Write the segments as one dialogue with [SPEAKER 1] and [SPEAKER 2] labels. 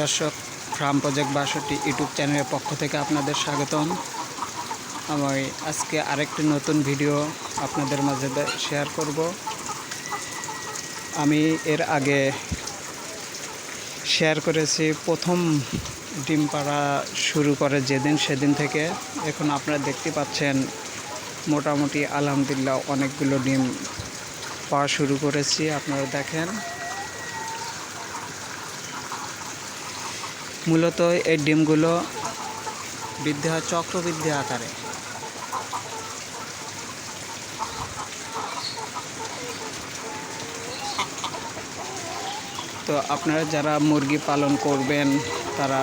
[SPEAKER 1] দর্শক farm project বাষট্টি YouTube চ্যানেলের পক্ষ থেকে আপনাদের স্বাগতম। আমি আজকে আরেকটি নতুন ভিডিও আপনাদের মাঝে শেয়ার করব। আমি এর আগে শেয়ার করেছি, প্রথম ডিম পাড়া শুরু করে যেদিন সেদিন থেকে। এখন আপনারা দেখতে পাচ্ছেন, মোটামুটি আলহামদুলিল্লাহ অনেকগুলো ডিম পাওয়া শুরু করেছি, আপনারা দেখেন। মূলত এই ডিমগুলো বৃদ্ধি হয় চক্রবৃদ্ধি আকারে। তো আপনারা যারা মুরগি পালন করবেন, তারা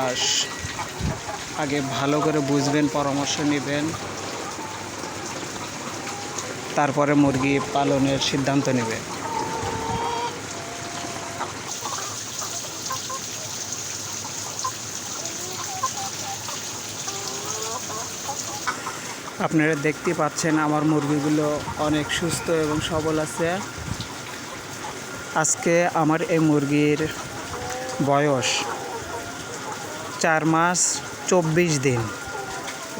[SPEAKER 1] আগে ভালো করে বুঝবেন, পরামর্শ নেবেন। তারপরে মুরগি পালনের সিদ্ধান্ত নেবেন। আপনারা দেখতে পাচ্ছেন আমার মুরগিগুলো অনেক সুস্থ এবং সবল আছে। আজকে আমার এই মুরগির বয়স চার মাস চব্বিশ দিন।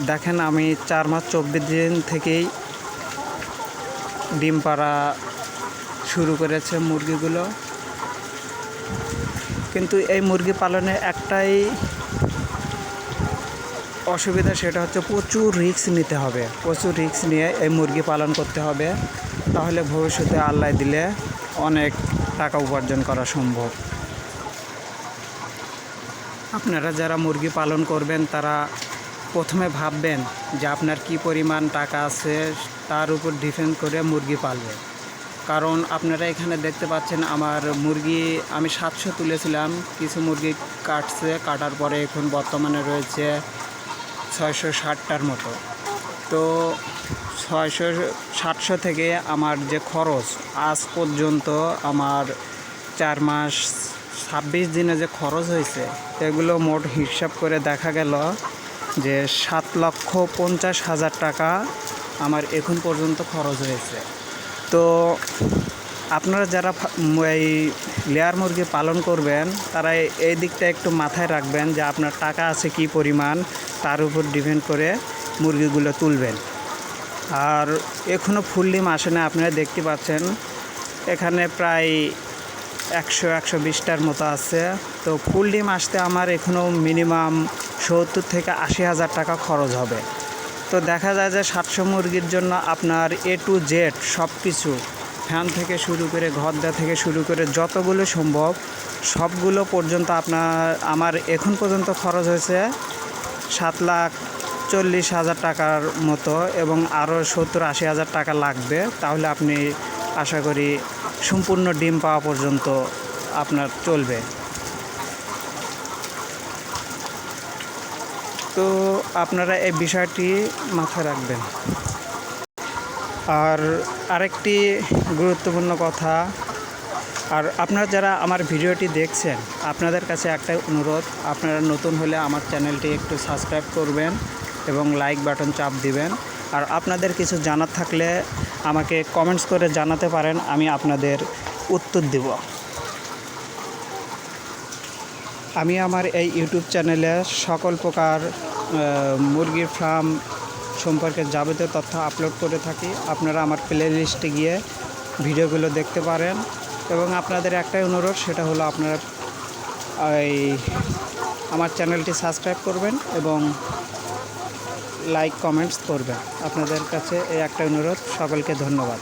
[SPEAKER 1] দেখেন আমি চার মাস চব্বিশ দিন থেকেই ডিম পাড়া শুরু করেছে মুরগিগুলো। কিন্তু এই মুরগি পালনে একটাই অসুবিধা সেটা হচ্ছে প্রচুর রিস্ক নিতে হবে। প্রচুর রিস্ক নিয়ে এই মুরগি পালন করতে হবে। তাহলে ভবিষ্যতে আল্লাহ দিলে অনেক টাকা উপার্জন করা সম্ভব। আপনারা যারা মুরগি পালন করবেন, তারা প্রথমে ভাববেন যে আপনার কি পরিমাণ টাকা আছে, তার উপর ডিপেন্ড করে মুরগি পালবে। কারণ আপনারা এখানে দেখতে পাচ্ছেন, আমার মুরগি আমি সাতশো তুলেছিলাম। কিছু মুরগি কাটছে, কাটার পরে এখন বর্তমানে রয়েছে ছয়শো ষাটটার মতো। তো ছয়শো সাতশো থেকে আমার যে খরচ, আজ পর্যন্ত আমার চার মাস ছাব্বিশ দিনে যে খরচ হয়েছে, এগুলো মোট হিসাব করে দেখা গেল যে সাত লক্ষ পঞ্চাশ হাজার টাকা আমার এখন পর্যন্ত খরচ হয়েছে। তো আপনারা যারা এই লেয়ার মুরগি পালন করবেন, তারা এই- দিকটা একটু মাথায় রাখবেন যে আপনার টাকা আছে কি পরিমাণ, তার উপর ডিপেন্ড করে মুরগিগুলো তুলবেন। আর এখনও ফুল ডিম আসে না, আপনারা দেখতে পাচ্ছেন, এখানে প্রায় একশো একশো বিশটার মতো আছে। তো ফুল ডিম আসতে আমার এখনও মিনিমাম সত্তর থেকে আশি হাজার টাকা খরচ হবে। তো দেখা যায় যে সাতশো মুরগির জন্য আপনার এ টু জেড সব কিছু ফ্যান থেকে শুরু করে ঘর দেওয়া থেকে শুরু করে যতগুলো সম্ভব, সবগুলো পর্যন্ত আপনার, আমার এখন পর্যন্ত খরচ হয়েছে সাত লাখ চল্লিশ হাজার টাকার মতো এবং আরও সত্তর আশি হাজার টাকা লাগবে। তাহলে আপনি আশা করি সম্পূর্ণ ডিম পাওয়া পর্যন্ত আপনার চলবে। তো আপনারা এই বিষয়টি মাথায় রাখবেন। আর আরেকটি গুরুত্বপূর্ণ কথা, আর আপনারা যারা আমার ভিডিওটি দেখছেন, আপনাদের কাছে একটাই অনুরোধ, আপনারা নতুন হলে আমার চ্যানেলটি একটু সাবস্ক্রাইব করবেন এবং লাইক বাটন চাপ দিবেন। আর আপনাদের কিছু জানার থাকলে আমাকে কমেন্টস করে জানাতে পারেন, আমি আপনাদের উত্তর দেব। আমি আমার এই ইউটিউব চ্যানেলে সকল প্রকার মুরগির ফার্ম সম্পর্কে যাবতীয় তথ্য আপলোড করে থাকি। আপনারা আমার প্লে লিস্টে গিয়ে ভিডিওগুলো দেখতে পারেন। এবং আপনাদের একটাই অনুরোধ, সেটা হলো আপনারা এই আমার চ্যানেলটি সাবস্ক্রাইব করবেন এবং লাইক কমেন্টস করবেন। আপনাদের কাছে এই একটা অনুরোধ, সকলকে ধন্যবাদ।